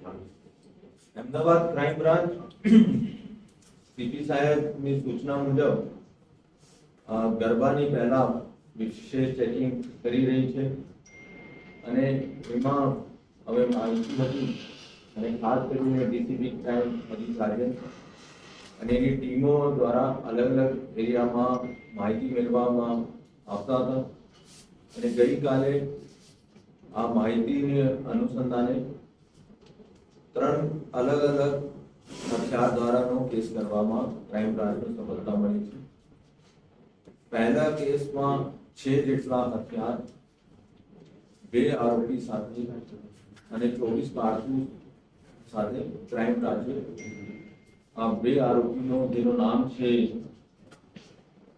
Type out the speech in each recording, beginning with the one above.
Ahmedabad crime branch CP સાહેબની સૂચના મુજબ ગરબાની પહેલા વિશેષ ચેકિંગ કરી રહી છે અને એમાં હવે માહિતી હતી અને ખાસ કરીને ડીસીપી ક્રાઇમ અધિકારી અને એની ટીમો દ્વારા અલગ અલગ એરિયામાં માહિતી મેળવવામાં આવતા હતા અને ગઈકાલે આ માહિતીને અનુસંધાને ત્રણ અલગ અલગ હથિયાર દ્વારાનો કેસ કરવામાં ક્રાઇમ બ્રાન્ચને સફળતા મળી છે. પહેલા કેસમાં છે જેટલા હથિયાર, બે આરોપી સાથે અને ચોવીસ કારતૂસ સાથે ક્રાઇમ બ્રાન્ચે આ બે આરોપીનો, જેનું નામ છે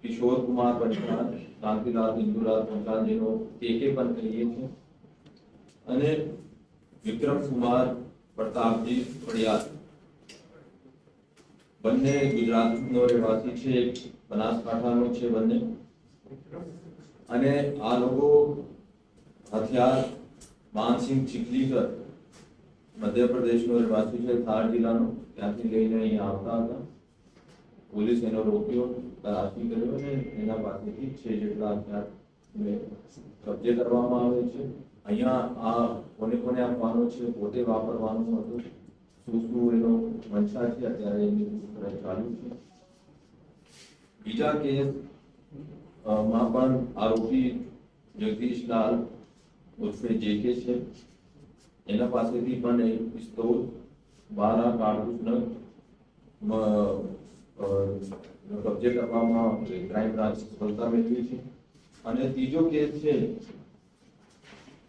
કિશોર કુમાર પંચાલ કાંતિલાલ ઇન્દુલાલ પંચાલ, જેનો એકે પણ કહીએ છીએ. અને વિક્રમ કુમાર પ્રતાપજી પડિયાર બંને ગુજરાતનો રહેવાસી છે, બનાસકાંઠાનો છે બંને. અને આ લોકો હથિયાર, માનસિંહ ચીખલીકર, મધ્યપ્રદેશનો રહેવાસી છે, થાર જિલ્લાનો. ત્યાંથી લઈને અહીંયા આવતા હતા. પોલીસ એનો રોક્યો, તલાશી કર્યો અને એના પાસેથી છે જેટલા હથિયાર કબજે કરવામાં આવે છે. અહીંયા આ કોને કોને આપવાનો છે પોતે વાપરવાનું હતું શું શું એનો મંશા છે અત્યારે એની પૂછપરછ ચાલુ છે. બીજા કેસમાં પણ આરોપી જગદીશલાલ ઉર્ફે જેકે છે. એના પાસેથી પણ એક પિસ્તોલ બારા કારતૂસનો મ, કબજે કરવામાં ક્રાઇમ બ્રાન્ચ સફળતા મેળવી છે. અને ત્રીજો કેસ છે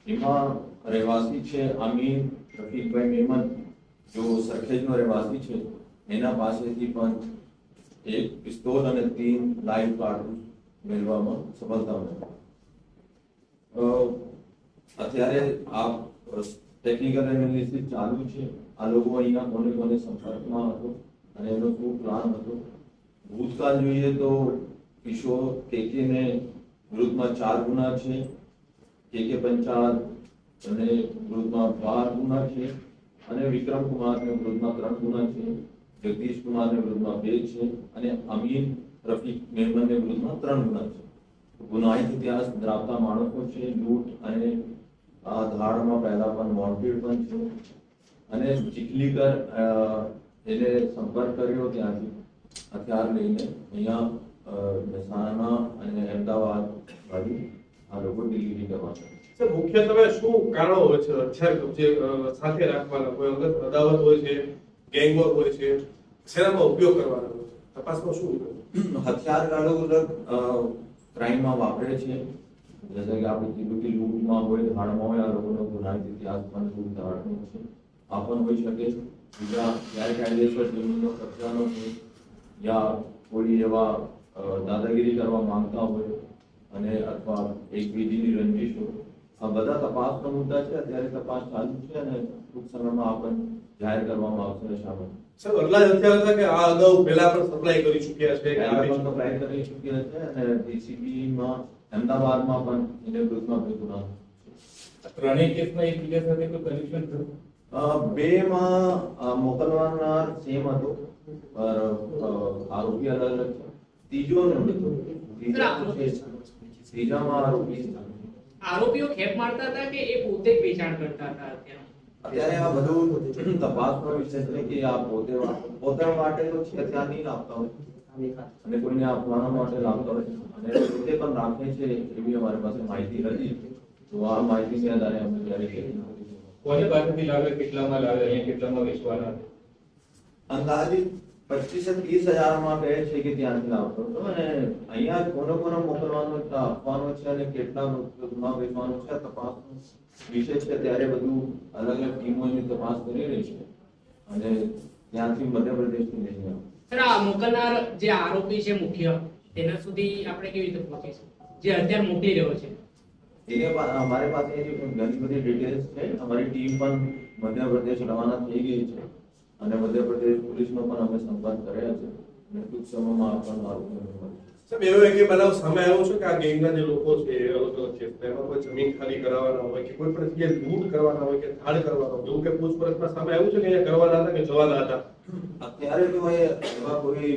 એમાં રહેવાસી છે અમીન રફીકભાઈ મેમન જો સરખેજનો રહેવાસી છે, એના પાસેથી પણ એક પિસ્તોલ અને તીન લાઈવ કાર્ડ મેળવવામાં સફળતા મળી. અત્યારે આ ટેકનિકલ એનાલિસિસ ચાલુ છે. આ લોકો અહીંયા કોને કોને સંપર્કમાં હતો અને એનો શું પ્લાન હતો? ભૂતકાળ જોઈએ તો કિશોર, કેકે વૃદ્ધમાં ચાર ગુના છે. કેકે પંચાલ અને વૃદ્ધમાં બાર ગુના છે અને વિક્રમ કુમારને વૃદ્ધમાં ત્રણ ગુના છે, જગદીશ કુમારને વૃદ્ધમાં બે છે અને અમીર રફીક મેમનને વૃદ્ધમાં ત્રણ ગુના છે. ગુનાહિત ઇતિહાસ ધરાવતા માણસો છે, લૂંટ અને ધાડમાં પહેલા પણ વોન્ટેડ પણ છે. અને ચીખલીકર એને સંપર્ક કર્યો ત્યાંથી. હથિયાર લઈને અહીંયા મહેસાણા અને અમદાવાદ બાજુ આ લોકો ડિલિવરી કરવાના સર મુખ્યત્વે શું કારણો હોય છે? હથિયાર કબજે સાથે રાખવાના કોઈ અંગત અદાવત હોય છે ગેંગવોર હોય છે શેનામાં ઉપયોગ કરવાનો હોય છે? તપાસમાં શું હથિયાર ગાળો અલગ ક્રાઇમમાં વાપરે છે. જैसे કે આપણે કીધું કે લૂંટમાં હોય ધાડમાં હોય આ લોકોનો ગુનાહિત ઇતિહાસ પણ લૂંટ ધાડનો છે. આ પણ હોઈ શકે બીજા ગેરકાયદેસર જમીનનો કબજાનો છે યા કોઈ એવા દાદાગીરી કરવા માંગતા હોય અને અથવા એકબીજીની રંજીશ રંજીશો આ બધા તપાસનો મુદ્દા છે અત્યારે તપાસ ચાલુ છે અને ટૂંક સમયમાં આપણને જાહેર કરવામાં આવશે શામેલ સર અટલા જ હતા કે આ અગાઉ પહેલા પણ સપ્લાય કરી ચૂક્યા છે કે પણ સપ્લાય કરી ચૂક્યા છે અને ડીસીબીમાં માં અમદાવાદમાં પણ એને વિરુદ્ધમાં બે ગુના ત્રણેય કેસમાં એકબીજા સાથે કોઈ કનેક્શન થયું? બે બેમાં મોકલવાના સેમ હતો આરોપી અલગ અલગ છે. ત્રીજો નથી ત્રીજામાં છે ત્રીજામાં આરોપી છે. આરોપીઓ ખેપ મારતા હતા કે એ પોતે જ વેચાણ કરતા હતા અત્યારે અત્યારે આ બધું તપાસનો વિષય છે. કે આ પોતે વા- પોતાના માટે તો છે હથિયાર નહીં લાવતા હોય. અને કોઈને આપવાના માટે લાવતા હોય. અને પોતે પણ રાખે છે એવી અમારી પાસે માહિતી હતી તો આ માહિતીને આધારે અમે ત્યારે કરી કોની પાસેથી લાવે કેટલામાં લાવે અહીંયા કેટલામાં વેચવાના? અંદાજિત પચીસ ત્રીસ હજારમાં કહે છે કે ત્યાંથી લાવતો હતો અને અહીંયા કોનો કોનો મોકલવાનો છે આપવાનો છે અને કેટલા રૂપિયામાં વેચવાનો છે તપાસ તપાસનો વિષય છે. ત્યારે બધું અલગ અલગ ટીમોની તપાસ કરી રહી છે. અને ત્યાંથી મધ્યપ્રદેશથી લઈ આવ્યો સર આ મોકલનાર જે આરોપી છે મુખ્ય તેના સુધી આપણે કેવી રીતે પહોંચીશું જે અત્યારે મોકલી રહ્યો છે. એને અમારી પાસે ઘણી બધી ડિટેલ્સ છે. અમારી ટીમ પણ મધ્યપ્રદેશ રવાના થઈ ગઈ છે. અને મધ્યપ્રદેશ પોલીસનો પણ અમે સંપર્ક કર્યા છે. અને ટૂંક સમયમાં આરોપીઓને મળશે. સાહેબ એવો એક બનાવ સામે આવ્યો છે કે આ ગેંગના જે લોકો છે એ અલગ અલગ ક્ષેત્રમાં કોઈ જમીન ખાલી કરાવવાના હોય કે કોઈ પણ જગ્યાએ લૂંટ કરવાના હોય કે ધાડ કરવાના હોય એવું કે પૂછપરછમાં સામે આવ્યું છે કે અહીંયા કરવાના હતા કે જવાના હતા? અત્યારે તો એ એવા કોઈ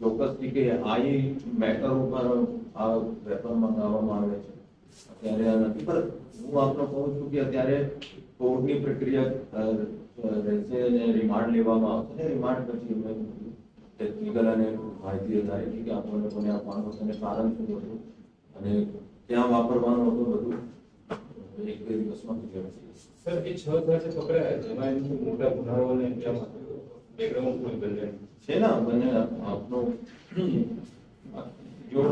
ચોક્કસ કે આ મેટર ઉપર આ વેપન મંગાવવામાં આવે છે. અત્યારે આ નથી પર હું આપને કહું છું કે અત્યારે કોર્ટની પ્રક્રિયા રહેશે અને રિમાન્ડ લેવામાં આવશે ને રિમાન્ડ પછી અમે ટેકનિકલ અને માહિતી આધારિત કે આપણને કોને આપવાનું હશે અને કારણ શું હતું અને ક્યાં વાપરવાનું હતું બધું એક બે દિવસમાં ક્લિયર સર એ છ જે પકડાયા જેમાં એમની મોટા ગુનાઓ અને બેકગ્રાઉન્ડ કોઈ બંને છે ને બંને આપનો જો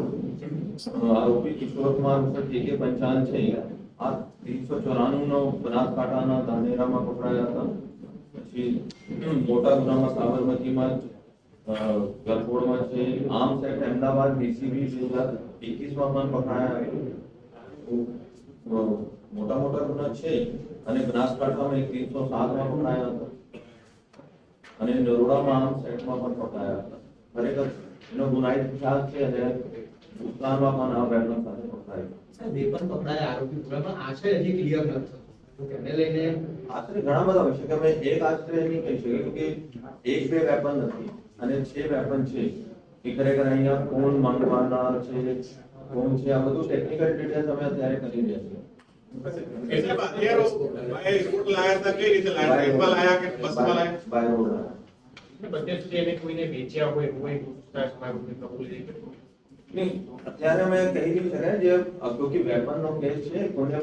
આરોપી કિશોર કુમાર ઉપર જે કે પંચાવન છે આ ત્રીસો ચોરાણું નો બનાસકાંઠાના ધાનેરામાં હતા. પછી મોટા સાબરમતીમાં અ, છે. અમદાવાદ ડીસીબી એકવીસમાં પણ પકડાયા મોટા મોટા ગુના છે. અને બનાસકાંઠામાં એક ત્રીસો સાતમાં પકડાયા હતા. અને નરોડામાં આમ સેટમાં પણ પકડાયા હતા. ખરેખર એનો ગુનાહિત ખ્યાલ છે અને ભૂતકાળમાં પણ આ વેપન સાથે પકડાય બે પણ પકડાય આરોપી પૂરા પણ આશરે હજી ક્લિયર નથી થતો. તેને લઈને આશરે ઘણા બધા હોય છે અમે એક આશરે નહીં કહી શકીએ કે એક બે વેપન નથી અને છે વેપન છે એ ખરેખર અહીંયા કોણ માંગવાના છે કોણ છે આ બધું ટેકનિકલ ડિટેલ્સ અમે અત્યારે કરી રહ્યા છીએ. કબૂલ નહીં કર્યું નહીં. અત્યારે અમે કહી નહીં શકાય જે ક્યોંકि વેપનનો કેસ છે કોને